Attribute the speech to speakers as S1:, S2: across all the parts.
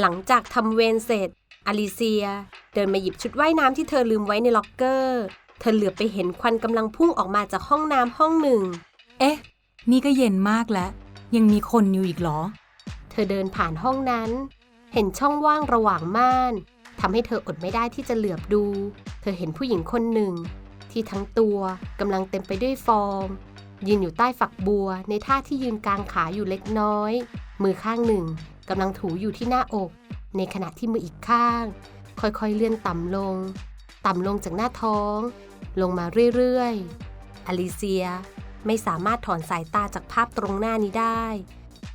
S1: หลังจากทำเวรเสร็จ อลิเซีย เดินมาหยิบชุดว่ายน้ำที่เธอลืมไว้ในล็อกเกอร์ เธอเหลือบไปเห็นควันกำลังพุ่งออกมาจากห้องน้ำห้องหนึ่ง
S2: เอ๊ะ นี่ก็เย็นมากแล้ว ยังมีคนอยู่อีกเหรอ
S1: เธอเดินผ่านห้องนั้น เห็นช่องว่างระหว่างม่านทำให้เธออดไม่ได้ที่จะเหลือบดู เธอเห็นผู้หญิงคนหนึ่ง ที่ทั้งตัวกำลังเต็มไปด้วยฟองยืนอยู่ใต้ฝักบัวในท่าที่ยืนกลางขาอยู่เล็กน้อย มือข้างหนึ่ง กำลังถูอยู่ที่หน้าอก ในขณะที่มืออีกข้าง ค่อยๆเลื่อนต่ำลง ต่ำลงจากหน้าท้อง ลงมาเรื่อยๆ อลิเซียไม่สามารถถอนสายตาจากภาพตรงหน้านี้ได้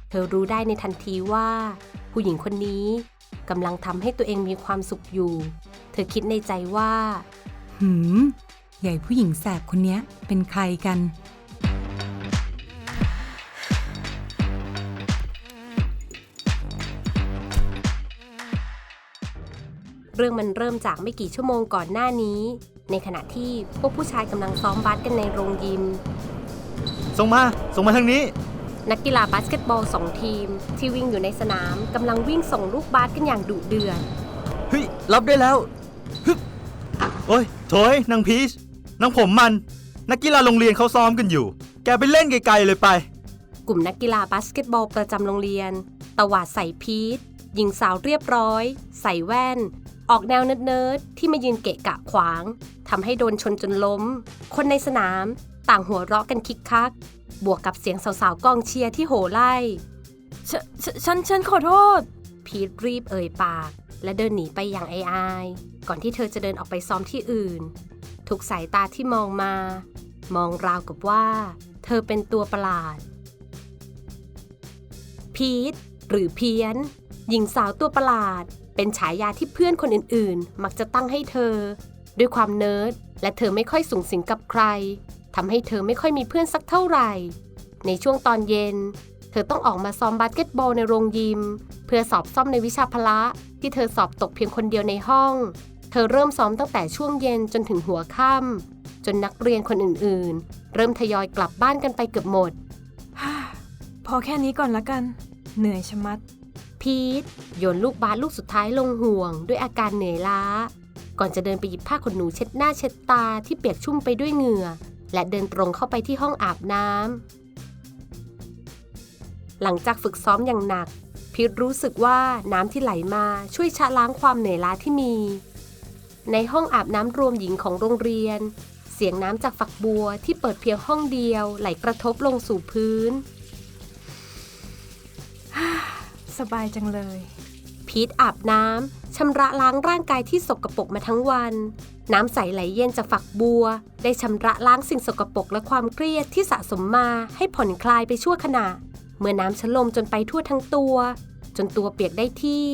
S1: เธอรู้ได้ในทันทีว่า ผู้หญิงคนนี้กำลังทำให้ตัวเองมีความสุขอยู่ เธอคิดในใจว่า
S2: หืม ใหญ่ผู้หญิงแสบคนนี้เป็นใครกัน
S1: เรื่องมันเริ่มจากไม่กี่ชั่วโมงก่อนหน้านี้ ในขณะที่พวกผู้ชายกำลังซ้อมบาสกันในโรงยิม
S3: ส่งมา ส่งมาทางนี้
S1: นักกีฬาบาสเกตบอลสองทีม ที่วิ่งอยู่ในสนามกำลังวิ่งส่งลูกบาสกันอย่างดุเดือด
S3: เฮ้ยรับได้แล้วฮึบโอ้ยโถยนางพีชนางผมมัน นักกีฬาโรงเรียนเขาซ้อมกันอยู่ แกไปเล่นไกลๆเลยไป
S1: กลุ่มนักกีฬาบาสเกตบอลประจำโรงเรียน ตวาดใส่พีทหญิงสาวเรียบร้อย ใส่แว่น ออกแนวเนิร์ดๆที่มายืนเกะกะขวางทำให้โดนชนจนล้ม คนในสนามต่างหัวเราะกันคิกคัก บวกกับเสียงสาวๆกองเชียร์ที่โห่ไล่
S4: ฉฉฉันฉันขอโทษ
S1: พีทรีบเอ่ยปาก และเดินหนีไปอย่างอายๆก่อนที่เธอจะเดินออกไปซ้อมที่อื่น ทุกสายตาที่มองมา มองราวกับว่า เธอเป็นตัวประหลาด พีทหรือเพี้ยน หญิงสาวตัวประหลาด เป็นฉายาที่เพื่อนคนอื่นๆ มักจะตั้งให้เธอ ด้วยความเนิร์ดและเธอไม่ค่อยสูงสิงกับใครทำให้เธอไม่ค่อยมีเพื่อนสักเท่าไหร่ ในช่วงตอนเย็น เธอต้องออกมาซ้อมบาสเกตบอลในโรงยิม เพื่อสอบซ่อมในวิชาพละที่เธอสอบตกเพียงคนเดียวในห้อง เธอเริ่มซ้อมตั้งแต่ช่วงเย็นจนถึงหัวค่ำจนนักเรียนคนอื่นๆ เริ่มทยอยกลับบ้านกันไปเกือบหมด
S4: พอแค่นี้ก่อนละกัน เหนื่อยชะมัด
S1: พีทโยนลูกบาสลูกสุดท้ายลงห่วง ด้วยอาการเหนื่อยล้า ก่อนจะเดินไปหยิบผ้าขนหนูเช็ดหน้าเช็ดตาที่เปียกชุ่มไปด้วยเหงื่อ และเดินตรงเข้าไปที่ห้องอาบน้ำหลังจากฝึกซ้อมอย่างหนัก พีทรู้สึกว่าน้ำที่ไหลมาช่วยชะล้างความเหนื่อยล้าที่มี ในห้องอาบน้ำรวมหญิงของโรงเรียน เสียงน้ำจากฝักบัวที่เปิดเพียงห้องเดียวไหลกระทบลงสู่พื้น
S4: สบายจังเลย
S1: พีทอาบน้ำชำระล้างร่างกายที่สกปรกมาทั้งวัน น้ำใสไหลเย็นจากฝักบัว ได้ชำระล้างสิ่งสกปรกและความเครียดที่สะสมมาให้ผ่อนคลายไปชั่วขณะ เมื่อน้ำชะลมจนไปทั่วทั้งตัว จนตัวเปียกได้ที่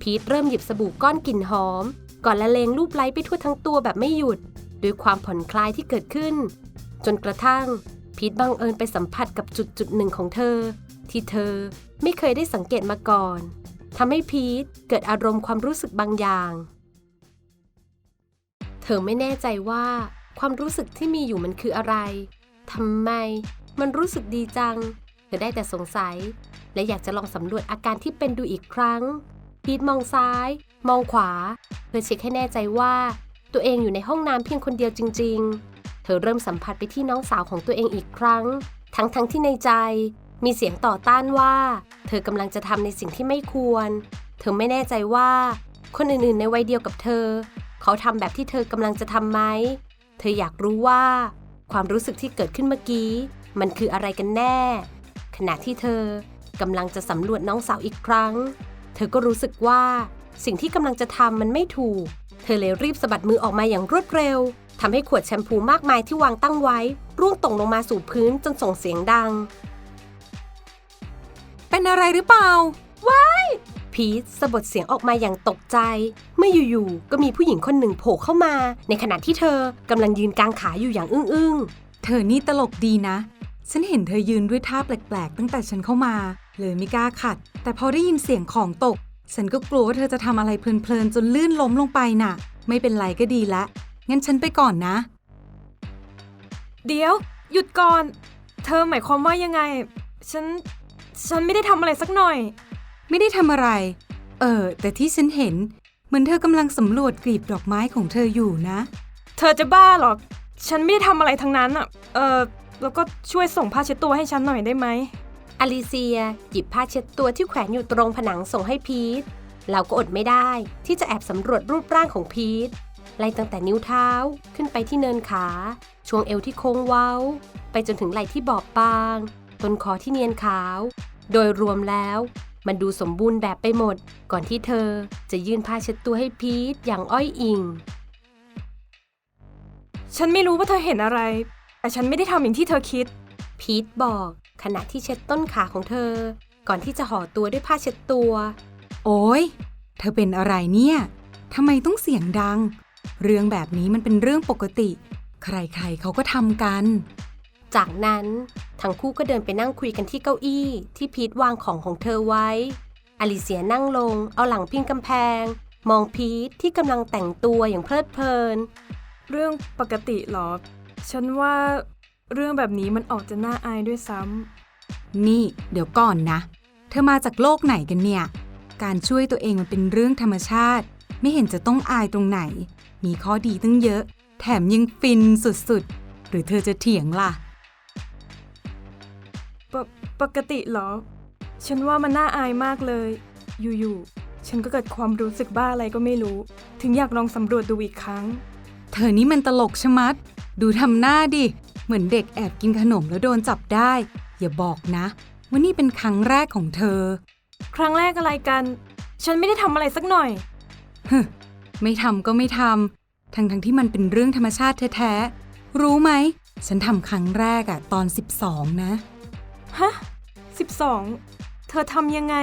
S1: พีทเริ่มหยิบสบู่ก้อนกลิ่นหอม ก่อนละเลงลูบไล้ไปทั่วทั้งตัวแบบไม่หยุด ด้วยความผ่อนคลายที่เกิดขึ้น จนกระทั่ง พีทบังเอิญไปสัมผัสกับจุดจุดหนึ่งของเธอ ที่เธอไม่เคยได้สังเกตมาก่อนทำให้พีทเกิดอารมณ์ความรู้สึกบางอย่าง เธอไม่แน่ใจว่าความรู้สึกที่มีอยู่มันคืออะไรทำไม มันรู้สึกดีจัง เธอได้แต่สงสัย และอยากจะลองสำรวจอาการที่เป็นดูอีกครั้ง พีทมองซ้าย มองขวา เพื่อเช็คให้แน่ใจว่า ตัวเองอยู่ในห้องน้ำเพียงคนเดียวจริง ๆ เธอเริ่มสัมผัสไปที่น้องสาวของตัวเองอีกครั้ง ทั้งๆทที่ในใจ มีเสียงต่อต้านว่า เธอกำลังจะทำในสิ่งที่ไม่ควร เธอไม่แน่ใจว่า คนอื่นๆ ในวัยเดียวกับเธอ เขาทำแบบที่เธอกำลังจะทำไหม เธออยากรู้ว่า ความรู้สึกที่เกิดขึ้นเมื่อกี้ มันคืออะไรกันแน่ ขณะที่เธอกำลังจะสำรวจน้องสาวอีกครั้ง เธอก็รู้สึกว่าสิ่งที่กำลังจะทำมันไม่ถูก เธอเลยรีบสะบัดมือออกมาอย่างรวดเร็วทำให้ขวดแชมพูมากมายที่วางตั้งไว้ ร่วงตกลงมาสู่พื้นจนส่งเสียงดัง
S2: เป็นอะไรหรือเปล่า ว้าย
S1: พีทสะบดเสียงออกมาอย่างตกใจ เมื่ออยู่ๆ ก็มีผู้หญิงคนหนึ่งโผล่เข้ามา ในขณะที่เธอกำลังยืนกางขาอยู่อย่างอึ้งๆ
S2: เธอนี่ตลกดีนะ ฉันเห็นเธอยืนด้วยท่าแปลกๆ ตั้งแต่ฉันเข้ามา เลยไม่กล้าขัด แต่พอได้ยินเสียงของตก ฉันก็กลัวว่าเธอจะทำอะไรเพลินๆ จนลื่นล้มลงไปน่ะ ไม่เป็นไรก็ดีละ งั้นฉันไปก่อนนะ
S4: เดี๋ยว หยุดก่อน เธอหมายความว่ายังไง ฉัน ฉันไม่ได้ทำอะไรสักหน่อย
S2: ไม่ได้ทำอะไร เออ แต่ที่ฉันเห็น เหมือนเธอกำลังสำรวจกลีบดอกไม้ของเธออยู่นะ
S4: เธอจะบ้าเหรอ ฉันไม่ได้ทำอะไรทั้งนั้นอะเออแล้วก็ช่วยส่งผ้าเช็ดตัวให้ฉันหน่อยได้ไหม
S1: อลิเซีย หยิบผ้าเช็ดตัวที่แขวนอยู่ตรงผนังส่งให้พีทเราก็อดไม่ได้ที่จะแอบสำรวจรูปร่างของพีทไล่ตั้งแต่นิ้วเท้าขึ้นไปที่เนินขา ช่วงเอวที่โค้งเว้า ไปจนถึงไหล่ที่บอบบาง ต้นคอที่เนียนขาว โดยรวมแล้ว มันดูสมบูรณ์แบบไปหมด ก่อนที่เธอจะยื่นผ้าเช็ดตัวให้พีทอย่างอ้อยอิง
S4: ฉันไม่รู้ว่าเธอเห็นอะไร แต่ฉันไม่ได้ทำอย่างที่เธอคิด
S1: พีทบอก ขณะที่เช็ดต้นขาของเธอ ก่อนที่จะห่อตัวด้วยผ้าเช็ดตัว
S2: โอ้ยเธอเป็นอะไรเนี่ยทำไมต้องเสียงดัง เรื่องแบบนี้มันเป็นเรื่องปกติ ใครๆเขาก็ทำกัน
S1: จากนั้นทั้งคู่ก็เดินไปนั่งคุยกันที่เก้าอี้ ที่พีทวางของของเธอไว้ อลิเซียนั่งลง เอาหลังพิงกำแพง มองพีทที่กำลังแต่งตัวอย่างเพลิดเพลิน
S4: เรื่องปกติเหรอ ฉันว่า เรื่องแบบนี้มันออกจะน่าอายด้วยซ้ำ
S2: นี่เดี๋ยวก่อนนะ เธอมาจากโลกไหนกันเนี่ย การช่วยตัวเองมันเป็นเรื่องธรรมชาติ ไม่เห็นจะต้องอายตรงไหน มีข้อดีตั้งเยอะ แถมยังฟินสุดๆ หรือเธอจะเถียงล่ะ
S4: ปปกติเหรอ ฉันว่ามันน่าอายมากเลย อยู่ๆ ฉันก็เกิดความรู้สึกบ้าอะไรก็ไม่รู้ ถึงอยากลองสำรวจดูอีกครั้ง
S2: เธอนี่มันตลกชะมัด ดูทำหน้าดิ เหมือนเด็กแอบกินขนมแล้วโดนจับได้ อย่าบอกนะว่านี่เป็นครั้งแรกของเธอ
S4: ครั้งแรกอะไรกัน ฉันไม่ได้ทำอะไรสักหน่อย
S2: ฮึไม่ทำก็ไม่ทำทั้งทั้งๆที่มันเป็นเรื่องธรรมชาติแท้ๆ รู้ไหม ฉันทำครั้งแรกอะตอน 12 นะ
S4: ฮะสิบสองเธอทำยังไง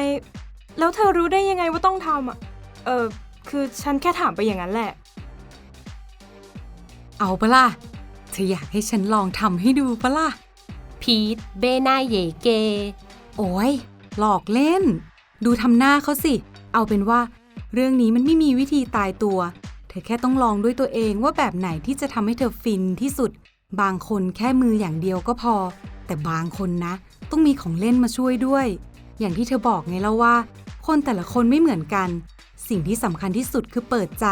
S4: แล้วเธอรู้ได้ยังไงว่าต้องทำอะเออคือฉันแค่ถามไปอย่างนั้นแหละ
S2: เอาปะล่ะ เธออยากให้ฉันลองทำให้ดูปะล่ะ
S1: พีทเบหน้าเหยเก
S2: โอ้ย หลอกเล่น ดูทำหน้าเขาสิ เอาเป็นว่า เรื่องนี้มันไม่มีวิธีตายตัว เธอแค่ต้องลองด้วยตัวเองว่าแบบไหนที่จะทำให้เธอฟินที่สุด บางคนแค่มืออย่างเดียวก็พอ แต่บางคนนะ ต้องมีของเล่นมาช่วยด้วย อย่างที่เธอบอกไงแล้วว่า คนแต่ละคนไม่เหมือนกัน สิ่งที่สำคัญที่สุดคือเปิดใจ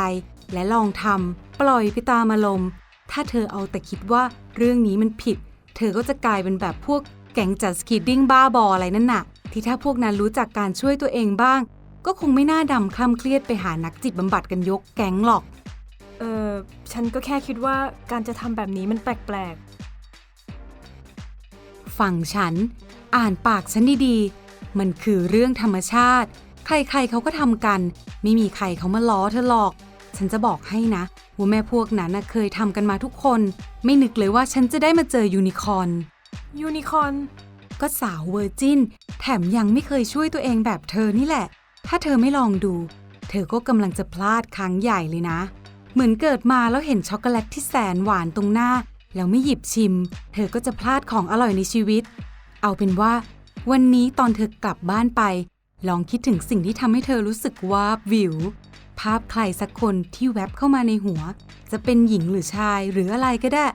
S2: และลองทำปล่อยไปตามอารมณ์ ถ้าเธอเอาแต่คิดว่าเรื่องนี้มันผิด เธอก็จะกลายเป็นแบบพวกแก๊งจัดสกีดดิ้งบ้าบออะไรนั่นน่ะ ที่ถ้าพวกนั้นรู้จักการช่วยตัวเองบ้าง ก็คงไม่น่าดำคล่ำเครียดไปหานักจิตบำบัดกันยกแก๊งหรอก
S4: เออฉันก็แค่คิดว่าการจะทำแบบนี้มันแปลก
S2: ฟังฉัน อ่านปากฉันดีๆ มันคือเรื่องธรรมชาติ ใครๆเขาก็ทำกัน ไม่มีใครเขามาล้อเธอหรอก ฉันจะบอกให้นะ ว่าแม่พวกนั้นน่ะเคยทำกันมาทุกคน ไม่นึกเลยว่าฉันจะได้มาเจอยูนิคอร์น
S4: ๆยูนิคอร์น
S2: ก็สาวเวอร์จินแถมยังไม่เคยช่วยตัวเองแบบเธอนี่แหละ ถ้าเธอไม่ลองดู เธอก็กำลังจะพลาดครั้งใหญ่เลยนะ เหมือนเกิดมาแล้วเห็นช็อกโกแลตที่แสนหวานตรงหน้า แล้วไม่หยิบชิม เธอก็จะพลาดของอร่อยในชีวิต เอาเป็นว่า วันนี้ตอนเธอกลับบ้านไป ลองคิดถึงสิ่งที่ทำให้เธอรู้สึกว่าบวิว ภาพใครสักคนที่แวบเข้ามาในหัว จะเป็นหญิงหรือชายหรืออะไรก็ได้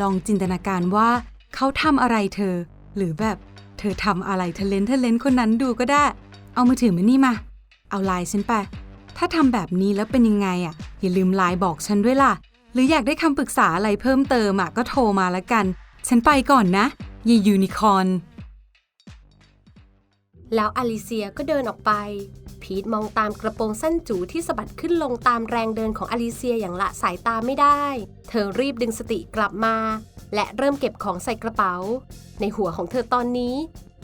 S2: ลองจินตนาการว่า เขาทำอะไรเธอ หรือแบบเธอทำอะไรเทเลนเทเลนคนนั้นดูก็ได้ เอามือถือมานี่มา เอาไลน์ฉันไป ถ้าทำแบบนี้แล้วเป็นยังไงอะ อย่าลืมไลน์บอกฉันด้วยล่ะ หรืออยากได้คำปรึกษาอะไรเพิ่มเติมอะก็โทรมาล้วกัน ฉันไปก่อนนะยายยูนิคอร์น
S1: แล้วอลิเซียก็เดินออกไป พีทมองตามกระโปรงสั้นจูที่สะบัดขึ้นลงตามแรงเดินของอลิเซียอย่างละสายตาไม่ได้ เธอรีบดึงสติกลับมา และเริ่มเก็บของใส่กระเป๋า ในหัวของเธอตอนนี้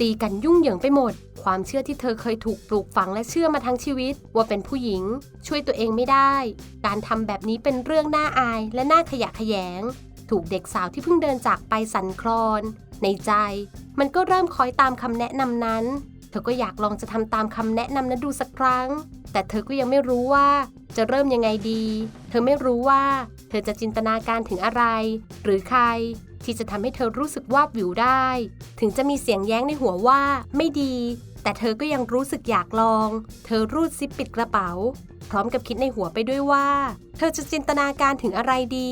S1: ตีกันยุ่งเหยิงไปหมด ความเชื่อที่เธอเคยถูกปลูกฝังและเชื่อมาทั้งชีวิต ว่าเป็นผู้หญิง ช่วยตัวเองไม่ได้ การทำแบบนี้เป็นเรื่องน่าอายและน่าขยะแขยง ถูกเด็กสาวที่เพิ่งเดินจากไปสั่นคลอน ในใจ มันก็เริ่มคอยตามคำแนะนำนั้น เธอก็อยากลองจะทำตามคำแนะนำนั้นดูสักครั้ง แต่เธอก็ยังไม่รู้ว่าจะเริ่มยังไงดี เธอไม่รู้ว่า เธอจะจินตนาการถึงอะไร หรือใคร ที่จะทำให้เธอรู้สึกวาบวิวได้ ถึงจะมีเสียงแย้งในหัวว่าไม่ดี แต่เธอก็ยังรู้สึกอยากลอง เธอรูดซิปปิดกระเป๋า พร้อมกับคิดในหัวไปด้วยว่า เธอจะจินตนาการถึงอะไรดี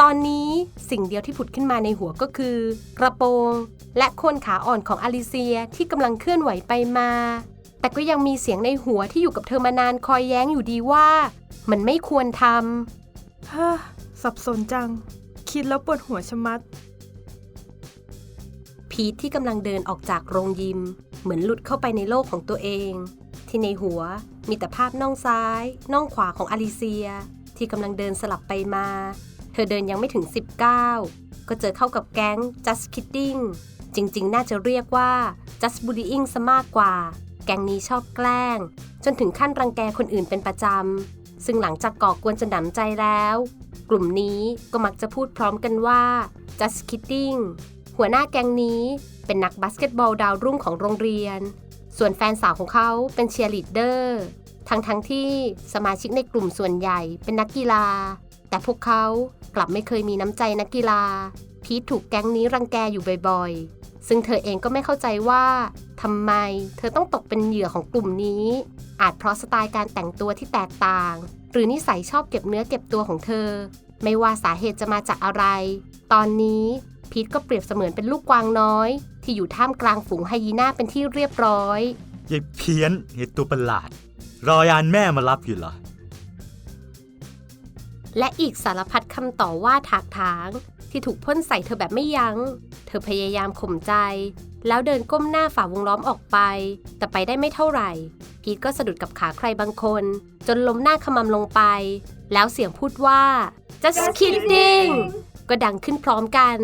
S1: ตอนนี้สิ่งเดียวที่ผุดขึ้นมาในหัวก็คือ กระโปรง และโคนขาอ่อนของอลิเซียที่กำลังเคลื่อนไหวไปมา แต่ก็ยังมีเสียงในหัวที่อยู่กับเธอมานานคอยแย้งอยู่ดีว่า มันไม่ควรทำ
S4: เฮ้อสับสนจัง คิดแล้วปวดหัวชะมัด
S1: พีทที่กำลังเดินออกจากโรงยิม เหมือนหลุดเข้าไปในโลกของตัวเอง ที่ในหัวมีแต่ภาพน่องซ้าย น่องขวาของอลิเซีย ที่กำลังเดินสลับไปมา เธอเดินยังไม่ถึง 19 ก็เจอเข้ากับแก๊ง just kidding จริงๆ น่าจะเรียกว่า just bullying ซะมากกว่า แก๊งนี้ชอบแกล้ง จนถึงขั้นรังแกคนอื่นเป็นประจำ ซึ่งหลังจากก่อกวนจนหนำใจแล้ว กลุ่มนี้ก็มักจะพูดพร้อมกันว่า just kidding หัวหน้าแก๊งนี้เป็นนักบาสเกตบอลดาวรุ่งของโรงเรียน ส่วนแฟนสาวของเขาเป็นเชียร์ลีดเดอร์ทั้งทั้งๆที่สมาชิกในกลุ่มส่วนใหญ่เป็นนักกีฬา แต่พวกเขากลับไม่เคยมีน้ำใจนักกีฬา พีทถูกแก๊งนี้รังแกอยู่บ่อยๆ ซึ่งเธอเองก็ไม่เข้าใจว่าทำไมเธอต้องตกเป็นเหยื่อของกลุ่มนี้ อาจเพราะสไตล์การแต่งตัวที่แตกต่าง หรือนิสัยชอบเก็บเนื้อเก็บตัวของเธอ ไม่ว่าสาเหตุจะมาจากอะไร ตอนนี้ พีทก็เปรียบเสมือนเป็นลูกกวางน้อย ที่อยู่ท่ามกลางฝูงไฮยีน่าเป็นที่เรียบร้อย
S3: ยายเพี้ยนไอ้ตัวประหลาด รอยานแม่มารับอยู่เหรอ
S1: และอีกสารพัดคำต่อว่าถากถาง ที่ถูกพ่นใส่เธอแบบไม่ยัง้ง เธอพยายามข่มใจ แล้วเดินก้มหน้าฝ่าวงล้อมออกไป แต่ไปได้ไม่เท่าไหร่ พีทก็สะดุดกับขาใครบางคน จนล้มหน้าขมำลงไป แล้วเสียงพูดว่า just kidding ก็ดังขึ้นพร้อมกัน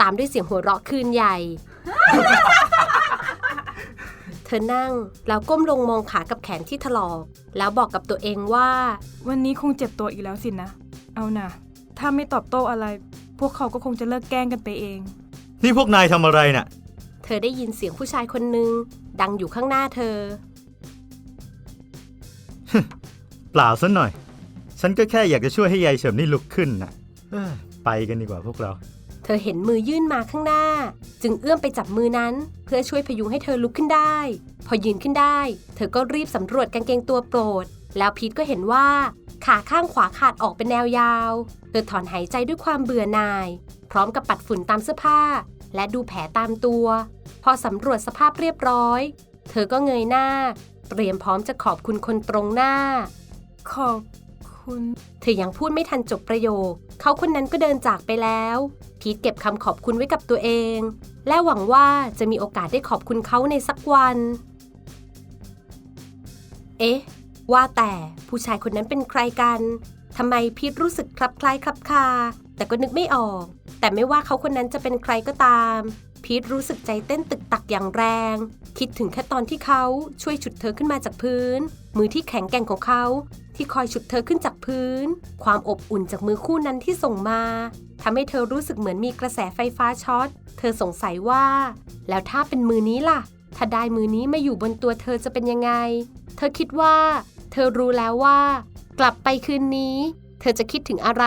S1: ตามด้วยเสียงหัวเราะคืนใหญ่ เธอนั่งแล้วก้มลงมองขากับแขนที่ถลอก แล้วบอกกับตัวเองว่า
S4: วันนี้คงเจ็บตัวอีกแล้วสินะ เอานะถ้าไม่ตอบโต้อะไร พวกเขาก็คงจะเลิกแกล้งกันไปเอง
S3: นี่พวกนายทำอะไรน่ะ
S1: เธอได้ยินเสียงผู้ชายคนหนึ่งดังอยู่ข้างหน้าเธอ
S3: เปล่าซะหน่อย ฉันก็แค่อยากจะช่วยให้ยายเฉิมนี่ลุกขึ้นน่ะเอ้อไปกันดีกว่าพวกเรา
S1: เธอเห็นมือยื่นมาข้างหน้า จึงเอื้อมไปจับมือนั้น เพื่อช่วยพยุงให้เธอลุกขึ้นได้ พอยืนขึ้นได้ เธอก็รีบสำรวจกางเกงตัวโปรด แล้วพีทก็เห็นว่า ขาข้างขวาขาดออกเป็นแนวยาว เธอถอนหายใจด้วยความเบื่อหน่าย พร้อมกับปัดฝุ่นตามเสื้อผ้า และดูแผลตามตัว พอสำรวจสภาพเรียบร้อย เธอก็เงยหน้า เตรียมพร้อมจะขอบคุณคนตรงหน้า
S4: ขอบ คุณ
S1: เธอยังพูดไม่ทันจบประโยค เขาคนนั้นก็เดินจากไปแล้ว พีทเก็บคำขอบคุณไว้กับตัวเอง และหวังว่าจะมีโอกาสได้ขอบคุณเขาในสักวัน เอ๊ะ ว่าแต่ผู้ชายคนนั้นเป็นใครกันทำไมพีทรู้สึกคลับคล้ายคลับคา แต่ก็นึกไม่ออก แต่ไม่ว่าเขาคนนั้นจะเป็นใครก็ตาม พีทรู้สึกใจเต้นตึกตักอย่างแรง คิดถึงแค่ตอนที่เขาช่วยฉุดเธอขึ้นมาจากพื้น มือที่แข็งแกร่งของเขา ที่คอยฉุดเธอขึ้นจากพื้น ความอบอุ่นจากมือคู่นั้นที่ส่งมาทำให้เธอรู้สึกเหมือนมีกระแสไฟฟ้าช็อต เธอสงสัยว่า แล้วถ้าเป็นมือนี้ล่ะ ถ้าได้มือนี้มาอยู่บนตัวเธอจะเป็นยังไง เธอคิดว่า เธอรู้แล้วว่า กลับไปคืนนี้ เธอจะคิดถึงอะไร